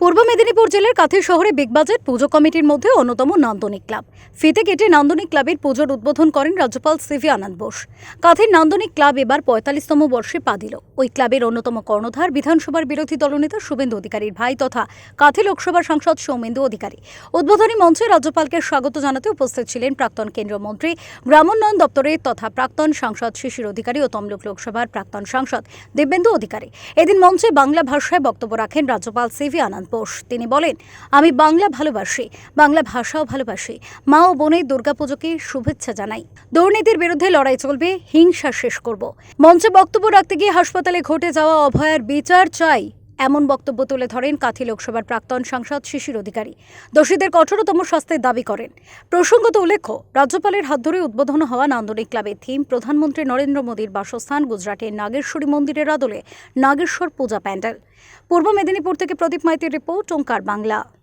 পূর্ব মেদিনীপুর জেলার কাথির শহরে big budget পুজো কমিটির মধ্যে অন্যতম নান্দনিক ক্লাব। ফিতে কেটে নান্দনিক ক্লাবের পুজোর উদ্বোধন করেন রাজ্যপাল সিভি আনন্দ বোস। কাথির নান্দনিক ক্লাব এবার পঁয়তাল্লিশতম বর্ষে পা দিল। ওই ক্লাবের অন্যতম কর্ণধার বিধানসভার বিরোধী দলনেতা শুভেন্দু অধিকারীর ভাই তথা কাথি লোকসভার সাংসদ সৌমেন্দু অধিকারী। উদ্বোধনী মঞ্চে রাজ্যপালকে স্বাগত জানাতে উপস্থিত ছিলেন প্রাক্তন কেন্দ্রীয় মন্ত্রী গ্রামোন্নয়ন দপ্তরের তথা প্রাক্তন সাংসদ শিশির অধিকারী ও তমলুক লোকসভার প্রাক্তন সাংসদ দিব্যেন্দু অধিকারী। এদিন মঞ্চে বাংলা ভাষায় বক্তব্য রাখেন রাজ্যপাল সিভি আনন্দ বোস। তিনি বলেন, আমি বাংলা ভালোবাসি, বাংলা ভাষাও ভালোবাসি। মা ও বোনের দুর্গাপুজোকে শুভেচ্ছা জানাই। দুর্নীতির বিরুদ্ধে লড়াই চলবে, হিংসা শেষ করব। মঞ্চে বক্তব্য রাখতে গিয়ে হাসপাতালে ঘটে যাওয়া অভয়ার বিচার চাই এমন বক্তব্য তুলে ধরেন কাথি লোকসভার প্রাক্তন সাংসদ শিশির অধিকারী। দোষীদের কঠোরতম শাস্তির দাবি করেন। প্রসঙ্গত উল্লেখ্য, রাজ্যপালের হাত ধরে উদ্বোধন হওয়া নান্দনিক ক্লাবের থিম প্রধানমন্ত্রী নরেন্দ্র মোদীর বাসস্থান, গুজরাটের নাগেশ্বরী মন্দিরের আদলে নাগেশ্বর পূজা প্যান্ডেল। পূর্ব মেদিনীপুর থেকে প্রদীপ মাইতির রিপোর্ট, ওঙ্কার বাংলা।